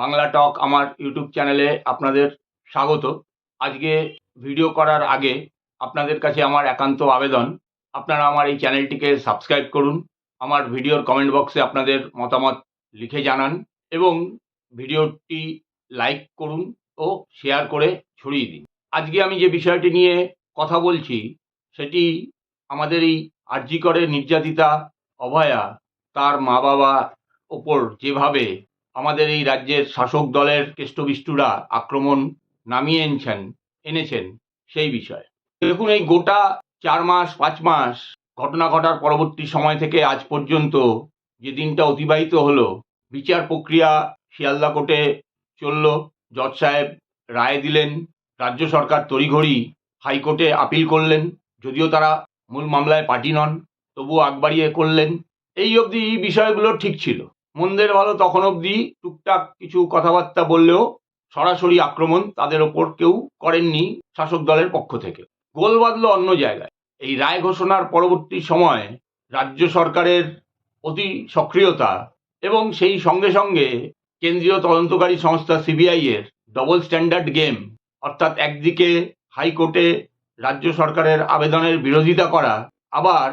বাংলা টক আমার ইউটিউব চ্যানেলে আপনাদের স্বাগত। আজকে ভিডিও করার আগে আপনাদের কাছে আমার একান্ত আবেদন, আপনারা আমার এই চ্যানেলটিকে সাবস্ক্রাইব করুন, আমার ভিডিওর কমেন্ট বক্সে আপনাদের মতামত লিখে জানান এবং ভিডিওটি লাইক করুন ও শেয়ার করে ছড়িয়ে দিন। আজকে আমি যে বিষয়টি নিয়ে কথা বলছি, সেটি আমাদের এই আর্যিকরে নির্যাতিতা, অভয়া, তার মা বাবা ওপর যেভাবে আমাদের এই রাজ্যের শাসক দলের কেষ্টবিষ্টুরা আক্রমণ নামিয়ে এনেছেন এনেছেন সেই বিষয়ে। দেখুন, এই গোটা চার মাস, পাঁচ মাস ঘটনা ঘটার পরবর্তী সময় থেকে আজ পর্যন্ত যে দিনটা অতিবাহিত হলো, বিচার প্রক্রিয়া শিয়ালদা কোর্টে চলল। জজ সাহেব রায় দিলেন, রাজ্য সরকার তড়িঘড়ি হাইকোর্টে আপিল করলেন, যদিও তারা মূল মামলায় পার্টি নন, তবুও আগবাড়িয়ে করলেন। এই অবধি এই বিষয়গুলো ঠিক ছিল। মন্দের ভালো তখন অবধি টুকটাক কিছু কথাবার্তা বললেও সরাসরি আক্রমণ তাদের ওপর কেউ করেননি শাসক দলের পক্ষ থেকে। গোল বাঁধল অন্য জায়গায়। এই রায় ঘোষণার পরবর্তী সময় রাজ্য সরকারের অতি সক্রিয়তা এবং সেই সঙ্গে সঙ্গে কেন্দ্রীয় তদন্তকারী সংস্থা সিবিআই এর ডবল স্ট্যান্ডার্ড গেম অর্থাৎ একদিকে হাইকোর্টে রাজ্য সরকারের আবেদনের বিরোধিতা করা, আবার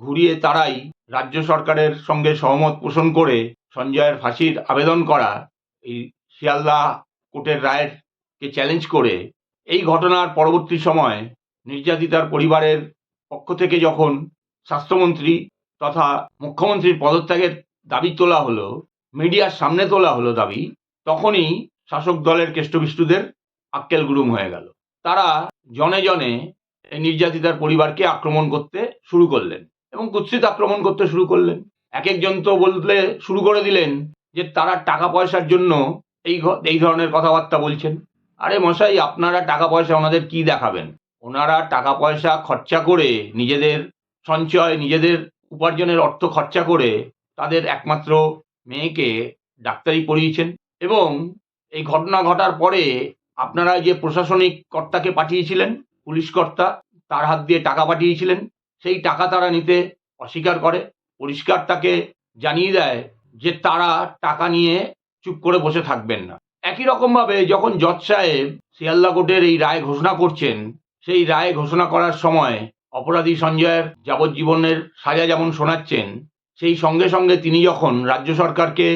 ঘুরিয়ে তারাই রাজ্য সরকারের সঙ্গে সহমত পোষণ করে সঞ্জয়ের ফাঁসির আবেদন করা এই শিয়ালদা কোর্টের রায়েরকে চ্যালেঞ্জ করে এই ঘটনার পরবর্তী সময় নির্যাতিতার পরিবারের পক্ষ থেকে যখন স্বাস্থ্যমন্ত্রী তথা মুখ্যমন্ত্রীর পদত্যাগের দাবি তোলা হলো, মিডিয়ার সামনে তোলা হলো দাবি, তখনই শাসক দলের কেষ্টবিষ্টুদের আক্কেল গুরুম হয়ে গেল। তারা জনে জনে নির্যাতিতার পরিবারকে আক্রমণ করতে শুরু করলেন এবং কুৎসিত আক্রমণ করতে শুরু করলেন। এক একজন তো বলতে শুরু করে দিলেন যে তারা টাকা পয়সার জন্য এই এই ধরনের কথাবার্তা বলছেন। আরে মশাই, আপনারা টাকা পয়সা ওনাদের কি দেখাবেন? ওনারা টাকা পয়সা খরচা করে নিজেদের সঞ্চয়, নিজেদের উপার্জনের অর্থ খরচা করে তাদের একমাত্র মেয়েকে ডাক্তারি পড়িয়েছেন এবং এই ঘটনা ঘটার পরে আপনারা যে প্রশাসনিক কর্তাকে পাঠিয়েছিলেন, পুলিশ কর্তা, তার হাত দিয়ে টাকা পাঠিয়েছিলেন, সেই টাকা তারা নিতে অস্বীকার করে। পরিষ্কার তাকে জানিয়ে দেয় যে তারা টাকা নিয়ে চুপ করে বসে থাকবেন না। একই রকমভাবে যখন জজ সাহেব শিয়ালদা কোর্টের এই রায় ঘোষণা করছেন, সেই রায় ঘোষণা করার সময় অপরাধী সঞ্জয়ের যাবজ্জীবনের সাজা যেমন শোনাচ্ছেন, সেই সঙ্গে সঙ্গে তিনি যখন রাজ্য সরকারকে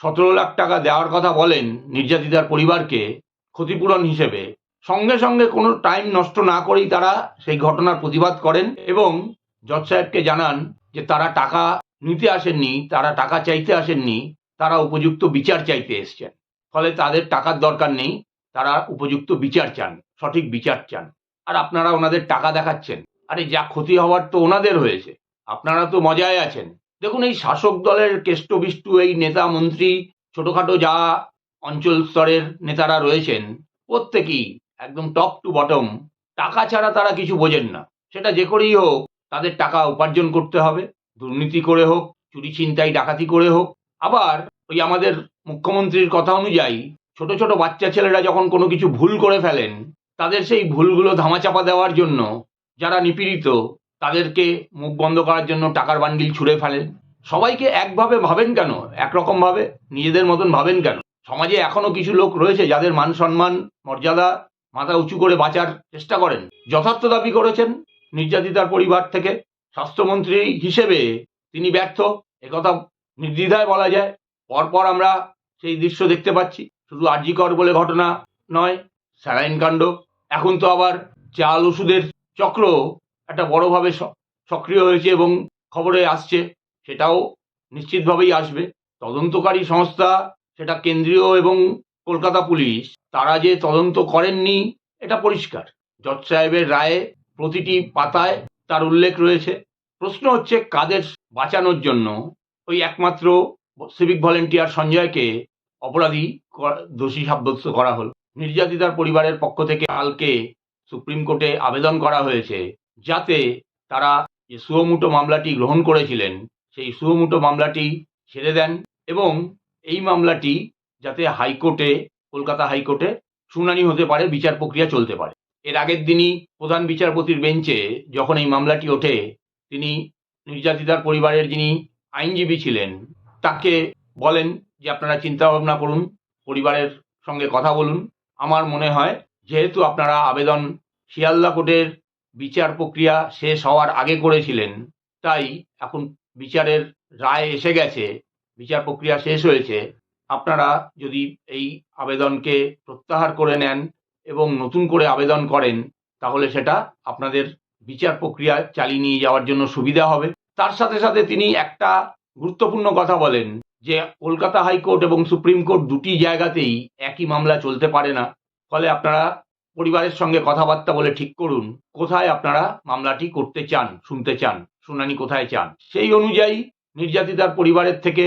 সতেরো লাখ টাকা দেওয়ার কথা বলেন নির্যাতিতার পরিবারকে ক্ষতিপূরণ হিসেবে, সঙ্গে সঙ্গে কোনো টাইম নষ্ট না করেই তারা সেই ঘটনার প্রতিবাদ করেন এবং জজ সাহেবকে জানান যে তারা টাকা নিতে আসেননি, তারা টাকা চাইতে আসেননি, তারা উপযুক্ত বিচার চাইতে এসছেন। ফলে তাদের টাকার দরকার নেই, তারা উপযুক্ত বিচার চান, সঠিক বিচার চান। আর আপনারা ওনাদের টাকা দেখাচ্ছেন। আরে যা ক্ষতি হওয়ার তো ওনাদের হয়েছে। আপনারা তো মজায় আছেন। দেখুন এই শাসক দলের কেষ্টবিষ্টু, এই নেতা মন্ত্রী, ছোটখাটো যা অঞ্চল স্তরের নেতারা রয়েছেন, প্রত্যেকেই একদম টপ টু বটম টাকা ছাড়া তারা কিছু বোঝেন না। সেটা যে করেই হোক তাদের টাকা উপার্জন করতে হবে, দুর্নীতি করে হোক, চুরি ছিনতাই, ডাকাতি করে হোক। আবার ওই আমাদের মুখ্যমন্ত্রীর কথা অনুযায়ী ছোট ছোট বাচ্চা ছেলেরা যখন কোনো কিছু ভুল করে ফেলেন, তাদের সেই ভুলগুলো ধামাচাপা দেওয়ার জন্য যারা নিপীড়িত, তাদেরকে মুখ বন্ধ করার জন্য টাকার বান্ডিল ছুঁড়ে ফেলেন। সবাইকে একভাবে ভাবেন কেন? একরকম ভাবে নিজেদের মতন ভাবেন কেন? সমাজে এখনও কিছু লোক রয়েছে যাদের মান সম্মান, মর্যাদা, মাথা উঁচু করে বাঁচার চেষ্টা করেন। যথার্থ দাবি করেছেন নির্যাতিতার পরিবার থেকে স্বাস্থ্যমন্ত্রী হিসেবে তিনি ব্যর্থ। একথা নির্দ্বিধায় বলা যায়। পরপর আমরা সেই দৃশ্য দেখতে পাচ্ছি। শুধু আর্যিকর বলে ঘটনা নয়, স্যালাইন কাণ্ড। এখন তো আবার চাল ওষুধের চক্র একটা বড়ভাবে সক্রিয় হয়েছে এবং খবরে আসছে। সেটাও নিশ্চিতভাবেই আসবে। তদন্তকারী সংস্থা, সেটা কেন্দ্রীয় এবং কলকাতা পুলিশ, তারা যে তদন্ত করেননি, এটা পরিষ্কার। জজ সাহেবের রায়ে প্রতিটি পাতায় তার উল্লেখ রয়েছে। প্রশ্ন হচ্ছে, কাদের বাঁচানোর জন্য ওই একমাত্র সিভিক ভলেন্টিয়ার সঞ্জয়কে অপরাধী দোষী সাব্যস্ত করা হলো? নির্যাতিতার পরিবারের পক্ষ থেকে কালকে সুপ্রিম কোর্টে আবেদন করা হয়েছে যাতে তারা যে সুয়মুটো মামলাটি গ্রহণ করেছিলেন, সেই সুয়মুটো মামলাটি ছেড়ে দেন এবং এই মামলাটি যাতে হাইকোর্টে, কলকাতা হাইকোর্টে শুনানি হতে পারে, বিচার প্রক্রিয়া চলতে পারে। এর আগের দিনই প্রধান বিচারপতির বেঞ্চে যখন এই মামলাটি ওঠে, তিনি নির্যাতিতার পরিবারের যিনি আইনজীবী ছিলেন, তাকে বলেন যে, আপনারা চিন্তা ভাবনা করুন, পরিবারের সঙ্গে কথা বলুন। আমার মনে হয়, যেহেতু আপনারা আবেদন শিয়ালদা কোর্টের বিচার প্রক্রিয়া শেষ হওয়ার আগে করেছিলেন, তাই এখন বিচারের রায় এসে গেছে, বিচার প্রক্রিয়া শেষ হয়েছে, আপনারা যদি এই আবেদনকে প্রত্যাহার করে নেন এবং নতুন করে আবেদন করেন, তাহলে সেটা আপনাদের বিচার প্রক্রিয়া চালিয়ে নিয়ে যাওয়ার জন্য সুবিধা হবে। তার সাথে সাথে তিনি একটা গুরুত্বপূর্ণ কথা বলেন যে, কলকাতা হাইকোর্ট এবং সুপ্রিম কোর্ট দুটি জায়গাতেই একই মামলা চলতে পারে না। ফলে আপনারা পরিবারের সঙ্গে কথাবার্তা বলে ঠিক করুন, কোথায় আপনারা মামলাটি করতে চান, শুনতে চান, শুনানি কোথায় চান। সেই অনুযায়ী নির্যাতিতার পরিবারের থেকে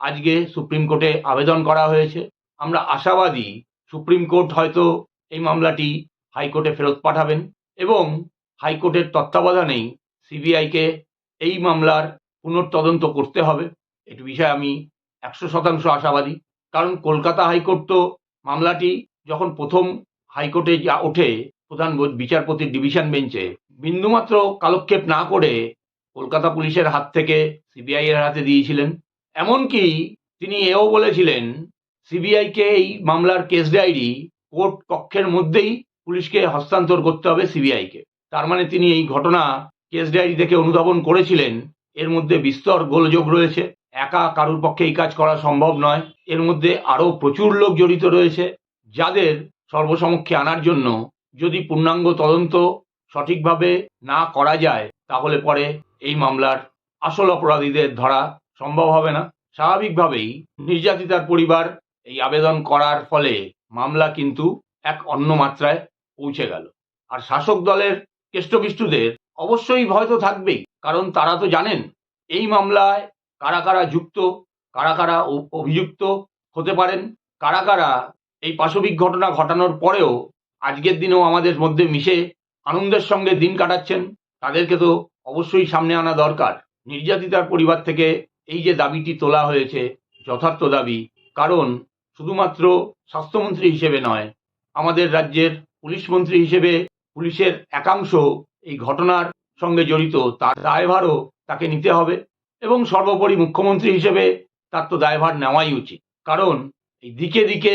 আজকে সুপ্রিম কোর্টে আবেদন করা হয়েছে। আমরা আশাবাদী, সুপ্রিম কোর্ট হয়তো এই মামলাটি হাইকোর্টে ফেরত পাঠাবেন এবং হাইকোর্টের তত্ত্বাবধানেই সিবিআইকে এই মামলার পুনর্তদন্ত করতে হবে। এটি বিষয়ে আমি একশো শতাংশ আশাবাদী। কারণ কলকাতা হাইকোর্ট তো মামলাটি যখন প্রথম হাইকোর্টে যা ওঠে, প্রধান বিচারপতির ডিভিশন বেঞ্চে, বিন্দুমাত্র কালক্ষেপ না করে কলকাতা পুলিশের হাত থেকে সিবিআই এর হাতে দিয়েছিলেন। এমনকি তিনি এও বলেছিলেন, সিবিআইকে এই মামলার কেস ডায়েরি কোর্ট কক্ষের মধ্যেই পুলিশকে হস্তান্তর করতে হবে সিবিআইকে। তার মানে তিনি এই ঘটনা কেস ডায়েরি থেকে অনুধাবন করেছিলেন। এর মধ্যে বিস্তর গোলযোগ রয়েছে। একা কারুর পক্ষে এই কাজ করা সম্ভব নয়। এর মধ্যে আরও প্রচুর লোক জড়িত রয়েছে, যাদের সর্বসমক্ষে আনার জন্য যদি পূর্ণাঙ্গ তদন্ত সঠিকভাবে না করা যায়, তাহলে পরে এই মামলার আসল অপরাধীদের ধরা সম্ভব হবে না। স্বাভাবিকভাবেই নির্যাতিতার পরিবার এই আবেদন করার ফলে মামলা কিন্তু এক অন্য মাত্রায় পৌঁছে গেল। আর শাসক দলের কেষ্টবিষ্টুদের অবশ্যই ভয় তো থাকবেই, কারণ তারা তো জানেন এই মামলায় কারা কারা যুক্ত, কারা কারা অভিযুক্ত হতে পারেন, কারা কারা এই পাশবিক ঘটনা ঘটানোর পরেও আজকের দিনেও আমাদের মধ্যে মিশে আনন্দের সঙ্গে দিন কাটাচ্ছেন, তাদেরকে তো অবশ্যই সামনে আনা দরকার। নির্যাতিতার পরিবার থেকে এই যে দাবিটি তোলা হয়েছে, যথার্থ দাবি, কারণ শুধুমাত্র স্বাস্থ্যমন্ত্রী হিসেবে নয়, আমাদের রাজ্যের পুলিশ মন্ত্রী হিসেবে পুলিশের একাংশ এই ঘটনার সঙ্গে জড়িত, তার দায়ভারও তাকে নিতে হবে এবং সর্বোপরি মুখ্যমন্ত্রী হিসেবে তার তো দায়ভার নেওয়াই উচিত। কারণ এই দিকে দিকে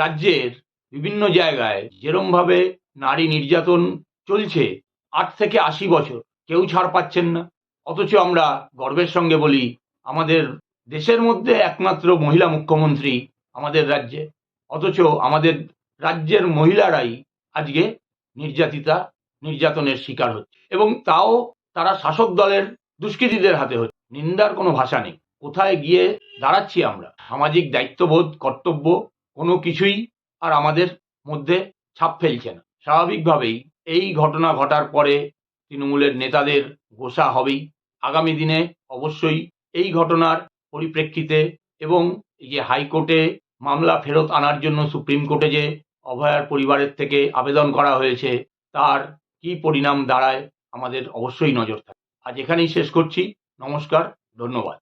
রাজ্যের বিভিন্ন জায়গায় যেরমভাবে নারী নির্যাতন চলছে, আট থেকে আশি বছর, কেউ ছাড় পাচ্ছেন না। অথচ আমরা গর্বের সঙ্গে বলি, আমাদের দেশের মধ্যে একমাত্র মহিলা মুখ্যমন্ত্রী আমাদের রাজ্যে। অথচ আমাদের রাজ্যের মহিলারাই আজকে নির্যাতিতা, নির্যাতনের শিকার হচ্ছে। এবং তাও তারা শাসক দলের দুষ্কৃতীদের হাতে হচ্ছে। নিন্দার কোনো ভাষা নেই। কোথায় গিয়ে দাঁড়াচ্ছি আমরা? সামাজিক দায়িত্ববোধ, কর্তব্য, কোনো কিছুই আর আমাদের মধ্যে ছাপ ফেলছে না। স্বাভাবিকভাবেই এই ঘটনা ঘটার পরে তৃণমূলের নেতাদের গোসা হবেই। আগামী দিনে অবশ্যই এই ঘটনার পরিপ্রেক্ষিতে এবং এই যে হাইকোর্টে মামলা ফেরত আনার জন্য সুপ্রিম কোর্টে যে অভয়ার পরিবারের থেকে আবেদন করা হয়েছে, তার কি পরিণাম দাঁড়ায় আমাদের অবশ্যই নজর থাকে আজ এখানেই শেষ করছি। নমস্কার, ধন্যবাদ।